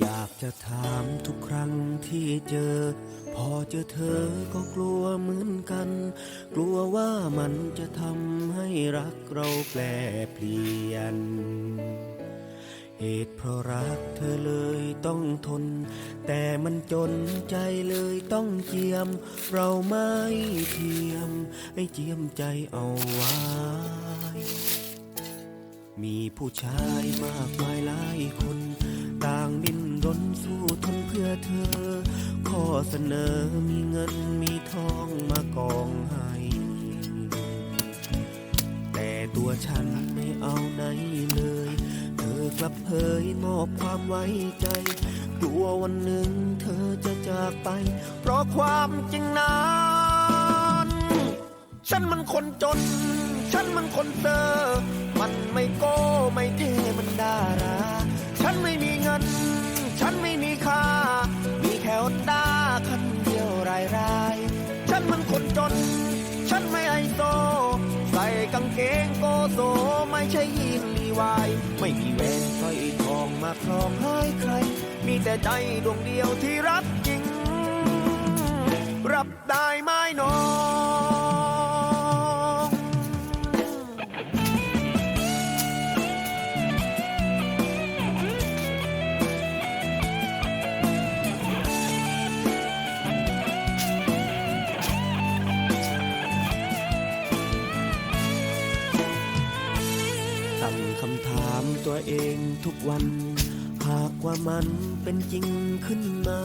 อยากจะถามทุกครั้งที่เจอ พอเจอเธอก็กลัวเหมือนกัน กลัวว่ามันจะทำให้รักเราแปรเปลี่ยน เหตุเพราะรักเธอเลยต้องทน แต่มันจนใจเลยต้องเจียม เราไม่เทียมให้เจียมใจเอาไว้ มีผู้ชายมากมายหลายคน ต่างดิ้นรนสู้ทนเพื่อเธอ ข้อเสนอมีเงินมีทองมากองให้ แต่ตัวฉันไม่เอาไหนเลย เธอกลับเผยมอบความไว้ใจ กลัววันหนึ่งเธอจะจากไป เพราะความจริงนั้น ฉันมันคนจน ฉันมันคนเซอร์มันไม่โก้ไม่เท่มันดารา ฉันไม่มีเงิน ฉันไม่มีค่า มีแค่ฮอนด้าคันเดียวรายราย ฉันมันคนจน ฉันไม่ไอโซ ใส่กางเกงโกโซไม่ใช่ยีนลีวาย ไม่มีแหวนสร้อยทองมาครองให้ใคร มีแต่ใจดวงเดียวที่รักจริง ตัวเองทุกวัน หากว่ามันเป็นจริงขึ้นมา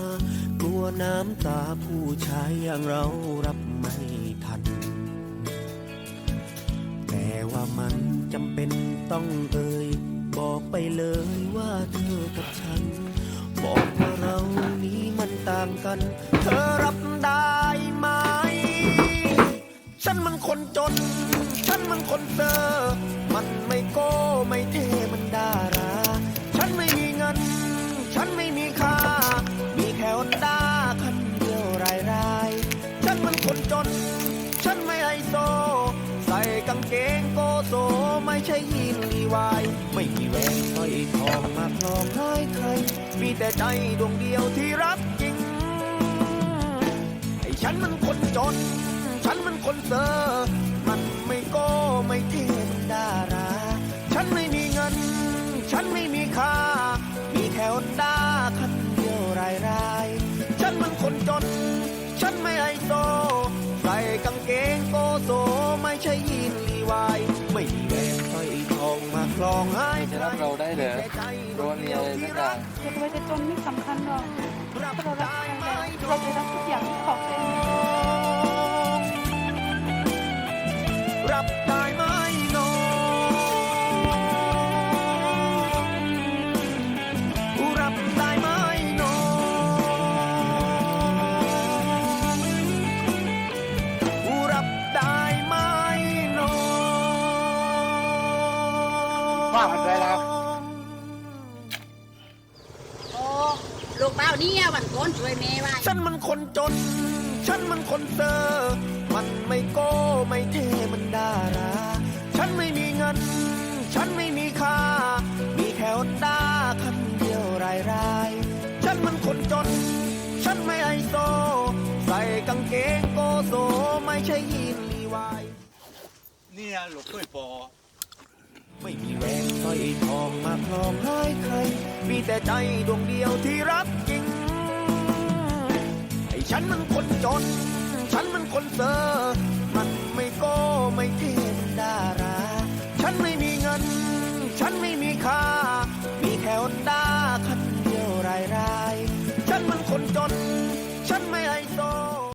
กลัวน้ำตาผู้ชายอย่างเรารับไม่ทัน แต่ว่ามันจำเป็นต้องเอ่ย บอกไปเลยว่าเธอกับฉัน บอกว่าเรานี้มันต่างกัน เธอรับได้ไหม ฉันมันคนจน ฉันมันคนเซอร์มันไม่โก้ไม่เท่มันดารา ฉันไม่มีเงิน ฉันไม่มีค่า มีแค่ฮอนด้าคันเดียวรายราย ฉันมันคนจน ฉันไม่ไอโซ ใส่กางเกงโกโซไม่ใช่ยีนลีวาย ไม่มีแหวนสร้อยทองมาคลองให้ใคร มีแต่ใจดวงเดียวที่รักจริงไอ้ฉันมันคนจน ฉันมันคนเซอร์มัน โก้ไม่เท่มันดารา ฉันไม่มีเงิน ฉันไม่มีค่า มีแค่ฮอนด้าคันเดียวรายรายๆฉันมันคนจน ฉันไม่ไอโซ ใส่กางเกงโกโซไม่ใช่ยีนลีวาย ไม่มีแหวนสร้อยทองมาคลองให้จะรับเราได้เหรอเพราะว่ามีอะไรสักอย่างจะรวยจะจนไม่สำคัญหรอกรับถ้าเรารักได้ใครไหมแล้วเราจะรับทุกอย่างที่ของตัวเอง ว่ามันได้แล้วโอ้ลูกเป้าเนี่ยวันก่อนช่วยแม่ไว้ฉันมันคนจน ฉันมันคนเซอร์มันไม่โก้ไม่เท่มันดาราฉันไม่มีเงิน ฉันไม่มีค่า มีแค่ฮอนด้าคันเดียวรายรายๆฉันมันคนจน ฉันไม่ไอโซ ใส่กางเกงโกโซไม่ใช่ยีนลีวาย เนี่ยหลบด้วยปอ ไม่มีแหวนสร้อยทองมาคลองให้ใคร มีแต่ใจดวงเดียวที่รักจริง ไอ้ฉันมันคนจน ฉันมันคนเซอร์มันไม่โก้ไม่เท่มันดารา ฉันไม่มีเงิน ฉันไม่มีค่า มีแค่อนด้าคันเดียวรายราย ฉันมันคนจน ฉันไม่ไอโต